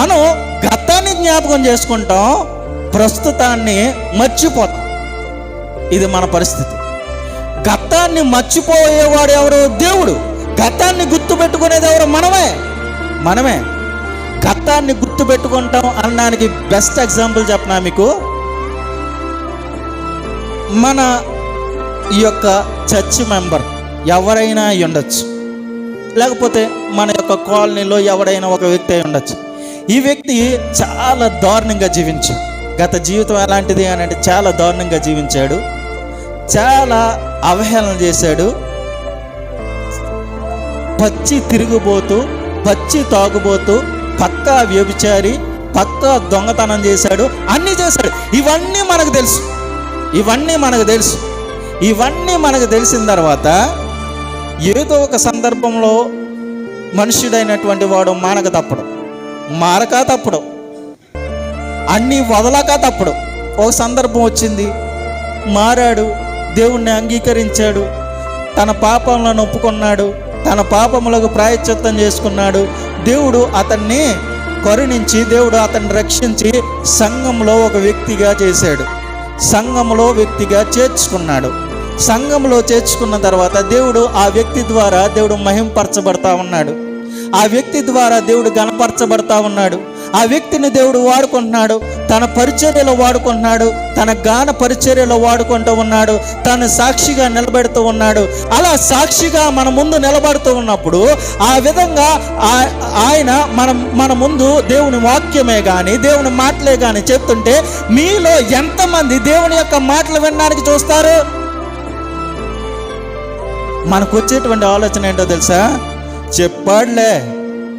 మనం గతాన్ని జ్ఞాపకం చేసుకుంటాం ప్రస్తుతాన్ని మర్చిపోతాం. ఇది మన పరిస్థితి. గతాన్ని మర్చిపోయేవాడు ఎవరు? దేవుడు. గతాన్ని గుర్తుపెట్టుకునేది ఎవరు? మనమే. మనమే. గతాన్ని గుర్తుపెట్టుకుంటాం అనడానికి బెస్ట్ ఎగ్జాంపుల్ చెప్పనా మీకు? మన ఈ యొక్క చర్చ్ మెంబర్ ఎవరైనా అయి ఉండొచ్చు లేకపోతే మన యొక్క కాలనీలో ఎవడైనా ఒక వ్యక్తి అయి ఉండొచ్చు ఈ వ్యక్తి చాలా దారుణంగా జీవించాడు గత జీవితం ఎలాంటిది అని అంటే చాలా దారుణంగా జీవించాడు. చాలా అవహేళన చేశాడు. పచ్చి తిరుగుబోతూ పచ్చి తాగుబోతూ పక్కా వ్యభిచారి పక్కా దొంగతనం చేశాడు అన్నీ చేశాడు. ఇవన్నీ మనకు తెలుసు. ఇవన్నీ మనకు తెలుసు. ఇవన్నీ మనకు తెలిసిన తర్వాత ఏదో ఒక సందర్భంలో మనుష్యుడైనటువంటి వాడు మానక తప్పడం. మారక తప్పడు అన్నీ వదలక తప్పడు ఒక సందర్భం వచ్చింది. మారాడు. దేవుణ్ణి అంగీకరించాడు. తన పాపంలను ఒప్పుకున్నాడు. తన పాపములకు ప్రాయశ్చిత్తం చేసుకున్నాడు. దేవుడు అతన్ని కరుణించి దేవుడు అతన్ని రక్షించి సంఘంలో ఒక వ్యక్తిగా చేశాడు. సంఘంలో వ్యక్తిగా చేర్చుకున్నాడు. సంఘంలో చేర్చుకున్న తర్వాత దేవుడు ఆ వ్యక్తి ద్వారా దేవుడు మహింపరచబడతా ఉన్నాడు. ఆ వ్యక్తి ద్వారా దేవుడు గణపరచబడతా ఉన్నాడు. ఆ వ్యక్తిని దేవుడు వాడుకుంటున్నాడు. తన పరిచర్యలో వాడుకుంటున్నాడు. తన గాన పరిచర్యలో వాడుకుంటూ ఉన్నాడు. తను సాక్షిగా నిలబెడుతూ ఉన్నాడు. అలా సాక్షిగా మన ముందు నిలబడుతూ ఉన్నప్పుడు ఆ విధంగా ఆ- ఆయన మన మన ముందు దేవుని వాక్యమే కానీ దేవుని మాటలే కానీ చెప్తుంటే మీలో ఎంతమంది దేవుని యొక్క మాటలు వినడానికి చూస్తారు? మనకు వచ్చేటువంటి ఆలోచన ఏంటో తెలుసా? చెప్పాడులే.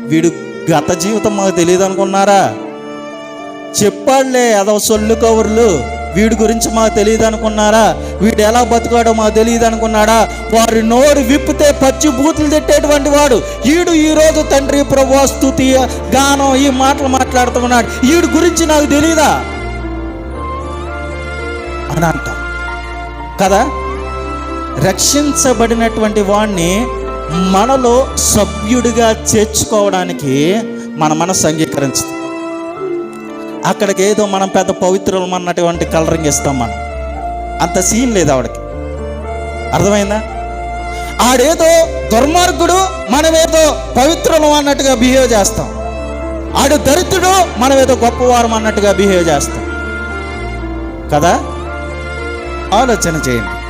వీడు గత జీవితం మాకు తెలియదు అనుకున్నారా? చెప్పాడులే అదో సొల్లు కవర్లు. వీడి గురించి మాకు తెలియదు అనుకున్నారా? వీడు ఎలా బతుకాడో మాకు తెలియదు అనుకున్నాడా? వారి నోరు విప్పితే పచ్చి బూతులు తిట్టేటువంటి వాడు. ఈడు ఈరోజు తండ్రి ప్రభు స్తుతి గానం ఈ మాటలు మాట్లాడుతూ ఉన్నాడు వీడి గురించి నాకు తెలియదా అని అంట. కదా? రక్షించబడినటువంటి వాణ్ణి మనలో సభ్యుడిగా చేర్చుకోవడానికి మన మనసు అంగీకరించదు. అక్కడికి ఏదో మనం పెద్ద పవిత్రులం అన్నటువంటి కలరింగ్ ఇస్తాం మనం. అంత సీన్ లేదు ఆవిడకి. అర్థమైందా? ఆడేదో దుర్మార్గుడు మనమేదో పవిత్రులం అన్నట్టుగా బిహేవ్ చేస్తాం. ఆడు దరిద్రుడు మనమేదో గొప్పవారం అన్నట్టుగా బిహేవ్ చేస్తాం. కదా? ఆలోచన చేయండి.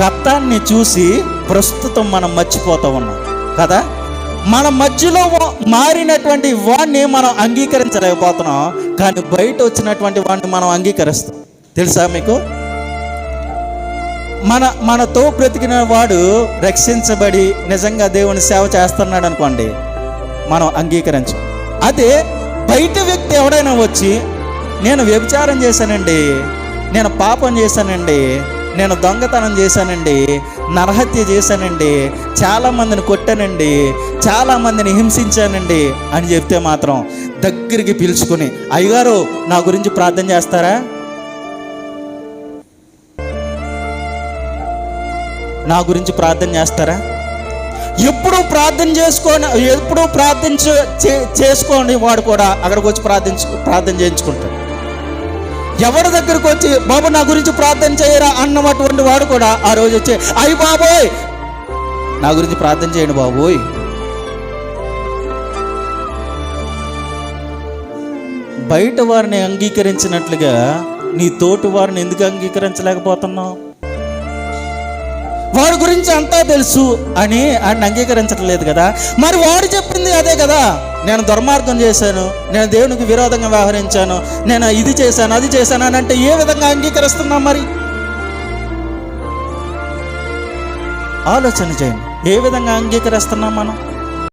గతాన్ని చూసి ప్రస్తుతం మనం మర్చిపోతూ ఉన్నాం. కదా? మన మధ్యలో మారినటువంటి వాడిని మనం అంగీకరించలేకపోతున్నాం. కానీ బయట వచ్చినటువంటి వాడిని మనం అంగీకరిస్తాం. తెలుసా మీకు? మన మనతో బ్రతికిన వాడు రక్షించబడి నిజంగా దేవుని సేవ చేస్తున్నాడు అనుకోండి మనం అంగీకరించం. అదే బయట వ్యక్తి ఎవడైనా వచ్చి నేను వ్యభిచారం చేశానండి నేను పాపం చేశానండి నేను దొంగతనం చేశానండి నరహత్య చేశానండి చాలామందిని కొట్టానండి చాలామందిని హింసించానండి అని చెప్తే మాత్రం దగ్గరికి పిలుచుకొని అయ్యగారు నా గురించి ప్రార్థన చేస్తారా? నా గురించి ప్రార్థన చేస్తారా? ఎప్పుడు ప్రార్థన చేసుకోని ఎప్పుడు ప్రార్థించ చే- చేసుకోని వాడు కూడా అక్కడికి వచ్చి ప్రార్థించు ప్రార్థన చేయించుకుంటాడు. ఎవరి దగ్గరకు వచ్చి బాబు నా గురించి ప్రార్థన చేయరా? అన్నటువంటి వాడు కూడా ఆ రోజు వచ్చి అయ్యి బాబోయ్! నా గురించి ప్రార్థన చేయండి బాబోయ్. బయట వారిని అంగీకరించినట్లుగా నీ తోటి వారిని ఎందుకు అంగీకరించలేకపోతున్నావు? వాడి గురించి అంతా తెలుసు అని ఆయన అంగీకరించట్లేదు కదా. మరి వాడు చెప్పింది అదే కదా. నేను దుర్మార్గం చేశాను నేను దేవునికి విరోధంగా వ్యవహరించాను నేను ఇది చేశాను అది చేశాను అని అంటే ఏ విధంగా అంగీకరిస్తున్నాం మరి? ఆలోచన చేయండి ఏ విధంగా అంగీకరిస్తున్నాం మనం?